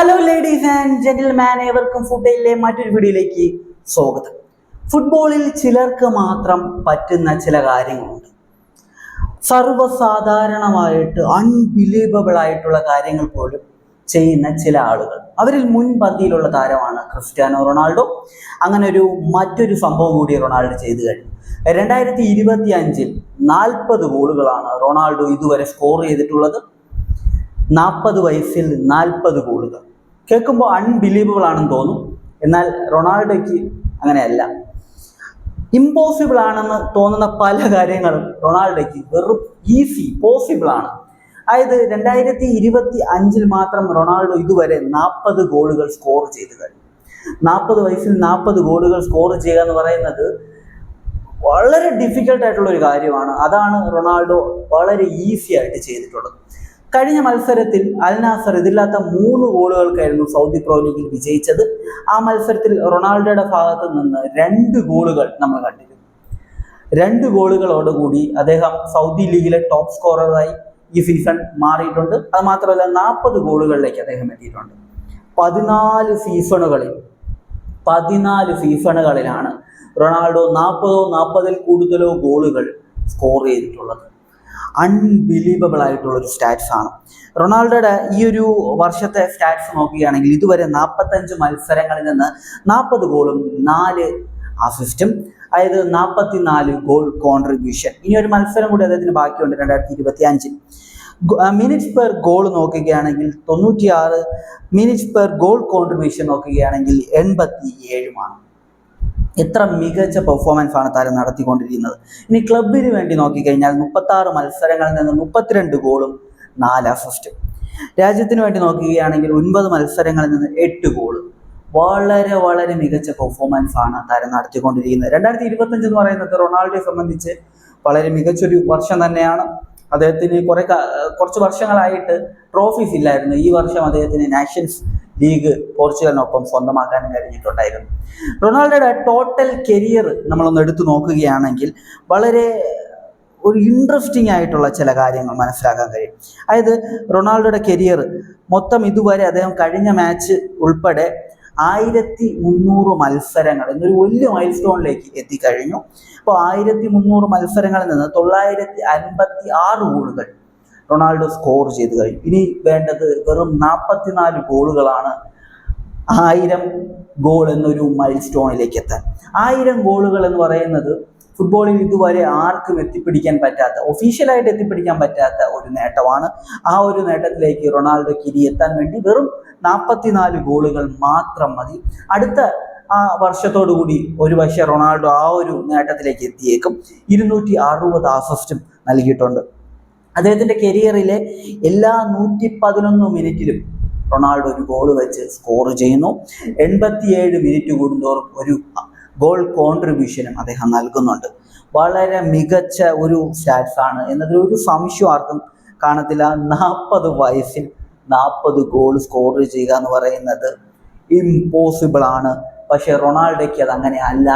Hello ladies and gentleman ഏവർക്കും ഫുഡയിലെ മറ്റൊരു വീഡിയോയിലേക്ക് സ്വാഗതം. ഫുട്ബോളിൽ ചിലർക്ക് മാത്രം പറ്റുന്ന ചില കാര്യങ്ങളുണ്ട്. സർവസാധാരണമായിട്ട് അൺബിലീവബിൾ ആയിട്ടുള്ള കാര്യങ്ങൾ പോലും ചെയ്യുന്ന ചില ആളുകൾ. അവരിൽ മുൻപന്തിയിലുള്ള താരമാണ് ക്രിസ്ത്യാനോ റൊണാൾഡോ. അങ്ങനെ ഒരു മറ്റൊരു സംഭവം കൂടി റൊണാൾഡോ ചെയ്തു കഴിഞ്ഞു. രണ്ടായിരത്തി ഇരുപത്തി അഞ്ചിൽ നാൽപ്പത് ഗോളുകളാണ് റൊണാൾഡോ ഇതുവരെ സ്കോർ ചെയ്തിട്ടുള്ളത്. നാൽപ്പത് വയസ്സിൽ നാൽപ്പത് ഗോളുകൾ. കേൾക്കുമ്പോൾ അൺബിലീവബിൾ ആണെന്ന് തോന്നും. എന്നാൽ റൊണാൾഡോയ്ക്ക് അങ്ങനെയല്ല. ഇമ്പോസിബിൾ ആണെന്ന് തോന്നുന്ന പല കാര്യങ്ങളും റൊണാൾഡോയ്ക്ക് വെറും ഈസി പോസിബിൾ ആണ്. അതായത് രണ്ടായിരത്തി ഇരുപത്തി അഞ്ചിൽ മാത്രം റൊണാൾഡോ ഇതുവരെ നാൽപ്പത് ഗോളുകൾ സ്കോർ ചെയ്തു കഴിഞ്ഞു. നാൽപ്പത് വയസ്സിൽ നാൽപ്പത് ഗോളുകൾ സ്കോർ ചെയ്യുക എന്ന് പറയുന്നത് വളരെ ഡിഫിക്കൽട്ട് ആയിട്ടുള്ള ഒരു കാര്യമാണ്. അതാണ് റൊണാൾഡോ വളരെ ഈസി ആയിട്ട് ചെയ്തിട്ടുള്ളത്. കഴിഞ്ഞ മത്സരത്തിൽ അൽ നാസർ ഇതില്ലാത്ത മൂന്ന് ഗോളുകൾക്കായിരുന്നു സൗദി പ്രോ ലീഗിൽ വിജയിച്ചത്. ആ മത്സരത്തിൽ റൊണാൾഡോയുടെ ഭാഗത്ത് നിന്ന് രണ്ട് ഗോളുകൾ നമ്മൾ കണ്ടിരുന്നു. രണ്ട് ഗോളുകളോടുകൂടി അദ്ദേഹം സൗദി ലീഗിലെ ടോപ്പ് സ്കോററായി ഈ സീസൺ മാറിയിട്ടുണ്ട്. അത് മാത്രമല്ല നാൽപ്പത് ഗോളുകളിലേക്ക് അദ്ദേഹം എത്തിയിട്ടുണ്ട്. പതിനാല് സീസണുകളിൽ പതിനാല് സീസണുകളിലാണ് റൊണാൾഡോ നാൽപ്പതോ നാൽപ്പതിൽ കൂടുതലോ ഗോളുകൾ സ്കോർ ചെയ്തിട്ടുള്ളത്. അൺബിലീവബിൾ ആയിട്ടുള്ള ഒരു സ്റ്റാറ്റ്സ് ആണ്. റൊണാൾഡോയുടെ ഈ ഒരു വർഷത്തെ സ്റ്റാറ്റ്സ് നോക്കുകയാണെങ്കിൽ ഇതുവരെ നാൽപ്പത്തഞ്ച് മത്സരങ്ങളിൽ നിന്ന് നാൽപ്പത് ഗോളും നാല് അസിസ്റ്റും അതായത് നാൽപ്പത്തിനാല് ഗോൾ കോൺട്രിബ്യൂഷൻ ഇനി ഒരു മത്സരം കൂടി അദ്ദേഹത്തിന് ബാക്കിയുണ്ട് രണ്ടായിരത്തി ഇരുപത്തി അഞ്ചിൽ മിനിറ്റ്സ് പെർ ഗോൾ നോക്കുകയാണെങ്കിൽ തൊണ്ണൂറ്റിയാറ് മിനിറ്റ്സ് പെർ ഗോൾ കോൺട്രിബ്യൂഷൻ നോക്കുകയാണെങ്കിൽ എൺപത്തി ഏഴുമാണ് എത്ര മികച്ച പെർഫോമൻസ് ആണ് താരം നടത്തിക്കൊണ്ടിരിക്കുന്നത്. ഇനി ക്ലബിന് വേണ്ടി നോക്കിക്കഴിഞ്ഞാൽ മുപ്പത്തി ആറ് മത്സരങ്ങളിൽ നിന്ന് മുപ്പത്തിരണ്ട് ഗോളും നാല് അസിസ്റ്റും രാജ്യത്തിന് വേണ്ടി നോക്കുകയാണെങ്കിൽ ഒൻപത് മത്സരങ്ങളിൽ നിന്ന് എട്ട് ഗോളും. വളരെ വളരെ മികച്ച പെർഫോമൻസ് ആണ് താരം നടത്തിക്കൊണ്ടിരിക്കുന്നത്. രണ്ടായിരത്തി ഇരുപത്തഞ്ച് എന്ന് പറയുന്നത് റൊണാൾഡോയെ സംബന്ധിച്ച് വളരെ മികച്ചൊരു വർഷം തന്നെയാണ്. അദ്ദേഹത്തിന് കുറെ കുറച്ച് വർഷങ്ങളായിട്ട് ട്രോഫീസ് ഇല്ലായിരുന്നു. ഈ വർഷം അദ്ദേഹത്തിന് നാഷൻസ് ലീഗ് പോർച്ചുഗലിനൊപ്പം സ്വന്തമാക്കാനും കഴിഞ്ഞിട്ടുണ്ടായിരുന്നു. റൊണാൾഡോയുടെ ടോട്ടൽ കരിയർ നമ്മളൊന്ന് എടുത്തു നോക്കുകയാണെങ്കിൽ വളരെ ഒരു ഇൻട്രസ്റ്റിംഗ് ആയിട്ടുള്ള ചില കാര്യങ്ങൾ മനസ്സിലാക്കാൻ കഴിയും. അതായത് റൊണാൾഡോയുടെ കരിയർ മൊത്തം ഇതുവരെ അദ്ദേഹം കഴിഞ്ഞ മാച്ച് ഉൾപ്പെടെ ആയിരത്തി മുന്നൂറ് മത്സരങ്ങൾ എന്നൊരു വലിയ മൈൽ സ്റ്റോണിലേക്ക് എത്തിക്കഴിഞ്ഞു. അപ്പോൾ ആയിരത്തി മുന്നൂറ് മത്സരങ്ങളിൽ നിന്ന് തൊള്ളായിരത്തി അൻപത്തി ആറ് ഗോളുകൾ റൊണാൾഡോ സ്കോർ ചെയ്ത് കഴിഞ്ഞു. ഇനി വേണ്ടത് വെറും നാൽപ്പത്തിനാല് ഗോളുകളാണ് ആയിരം ഗോൾ എന്നൊരു മൈൽ സ്റ്റോണിലേക്ക് എത്താൻ. ആയിരം ഗോളുകൾ എന്ന് പറയുന്നത് ഫുട്ബോളിൽ ഇതുവരെ ആർക്കും എത്തിപ്പിടിക്കാൻ പറ്റാത്ത ഒഫീഷ്യലായിട്ട് എത്തിപ്പിടിക്കാൻ പറ്റാത്ത ഒരു നേട്ടമാണ്. ആ ഒരു നേട്ടത്തിലേക്ക് റൊണാൾഡോ ഇനി എത്താൻ വേണ്ടി വെറും നാൽപ്പത്തിനാല് ഗോളുകൾ മാത്രം മതി. അടുത്ത ആ വർഷത്തോടു കൂടി ഒരു പക്ഷേ റൊണാൾഡോ ആ ഒരു നേട്ടത്തിലേക്ക് എത്തിയേക്കും. ഇരുന്നൂറ്റി അറുപത് അസിസ്റ്റും നൽകിയിട്ടുണ്ട്. അദ്ദേഹത്തിന്റെ കരിയറിലെ എല്ലാ നൂറ്റി പതിനൊന്ന് മിനിറ്റിലും റൊണാൾഡോ ഒരു ഗോൾ വെച്ച് സ്കോർ ചെയ്യുന്നു. എൺപത്തിയേഴ് മിനിറ്റ് കൂടുന്തോറും ഒരു ഗോൾ കോൺട്രിബ്യൂഷനും അദ്ദേഹം നൽകുന്നുണ്ട്. വളരെ മികച്ച ഒരു സ്റ്റാറ്റ്സ് ആണ്. എന്നതിൽ ഒരു സംശയം ആർക്കും കാണത്തില്ല. നാൽപ്പത് വയസ്സിൽ നാൽപ്പത് ഗോൾ സ്കോർ ചെയ്യുക എന്ന് പറയുന്നത് ഇമ്പോസിബിൾ ആണ്. പക്ഷേ റൊണാൾഡോയ്ക്ക് അത് അങ്ങനെ അല്ല.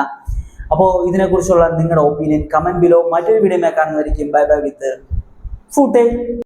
അപ്പോൾ ഇതിനെക്കുറിച്ചുള്ള നിങ്ങളുടെ ഒപ്പീനിയൻ കമന്റ് ബിലോ മറ്റൊരു video കാണുന്നതായിരിക്കും. Bye bye with fudei.